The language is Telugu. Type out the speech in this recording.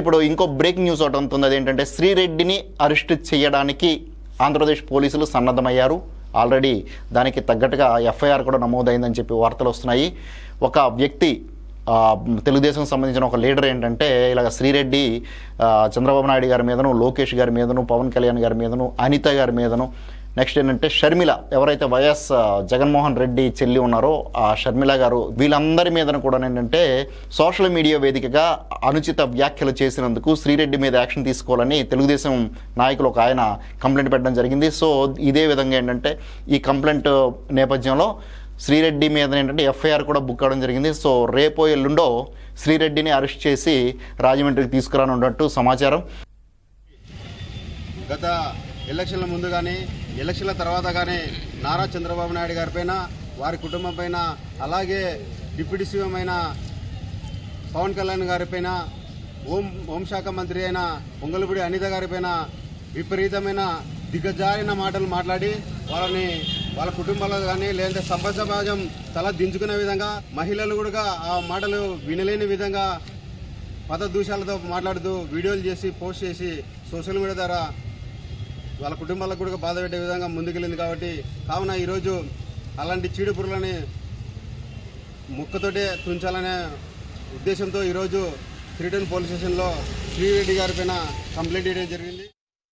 ఇప్పుడు ఇంకో బ్రేక్ న్యూస్ ఒకటి ఉంటుంది అదేంటంటే శ్రీరెడ్డిని అరెస్ట్ చేయడానికి ఆంధ్రప్రదేశ్ పోలీసులు సన్నద్ధమయ్యారు. ఆల్రెడీ దానికి తగ్గట్టుగా ఎఫ్ఐఆర్ కూడా నమోదైందని చెప్పి వార్తలు వస్తున్నాయి. ఒక వ్యక్తి తెలుగుదేశం సంబంధించిన ఒక లీడర్ ఏంటంటే ఇలాగ శ్రీరెడ్డి చంద్రబాబు నాయుడు గారి మీదను లోకేష్ గారి మీదను పవన్ కళ్యాణ్ గారి మీదను అనిత గారి మీదను నెక్స్ట్ ఏంటంటే షర్మిల. ఎవరైతే వైఎస్ జగన్మోహన్ రెడ్డి చెల్లి ఉన్నారో ఆ షర్మిల గారు వీళ్ళందరి మీదను కూడా ఏంటంటే సోషల్ మీడియా వేదికగా అనుచిత వ్యాఖ్యలు చేసినందుకు శ్రీరెడ్డి మీద యాక్షన్ తీసుకోవాలని తెలుగుదేశం నాయకులు ఒక ఆయన కంప్లైంట్ పెట్టడం జరిగింది. సో ఇదే విధంగా ఏంటంటే ఈ కంప్లైంట్ నేపథ్యంలో శ్రీరెడ్డి మీద ఏంటంటే ఎఫ్ఐఆర్ కూడా బుక్ అవ్వడం జరిగింది. సో రేపో ఎల్లుండో శ్రీరెడ్డిని అరెస్ట్ చేసి రాజమండ్రికి తీసుకురానున్నట్టు సమాచారం. గత ఎలక్షన్ల ముందు కానీ ఎలక్షన్ల తర్వాత కానీ నారా చంద్రబాబు నాయుడు గారిపైన వారి కుటుంబం పైన అలాగే డిప్యూటీ సీఎం అయిన పవన్ కళ్యాణ్ గారి పైన హోం హోంశాఖ మంత్రి అయిన పొంగలపూడి అనిత గారి పైన విపరీతమైన దిగజారిన మాటలు మాట్లాడి వాళ్ళని వాళ్ళ కుటుంబాలు కానీ లేదంటే సభ సమాజం తల దించుకునే విధంగా మహిళలు కూడా ఆ మాటలు వినలేని విధంగా పదదూషాలతో మాట్లాడుతూ వీడియోలు చేసి పోస్ట్ చేసి సోషల్ మీడియా ద్వారా వాళ్ళ కుటుంబాలకు కూడా బాధ పెట్టే విధంగా ముందుకెళ్ళింది కాబట్టి కావున ఈరోజు అలాంటి చీడు పురుగులని ముక్కతోటే తుంచాలనే ఉద్దేశంతో ఈరోజు త్రీటన్ పోలీస్ స్టేషన్లో శ్రీరెడ్డి గారి పైన కంప్లైంట్ ఇవ్వడం జరిగింది.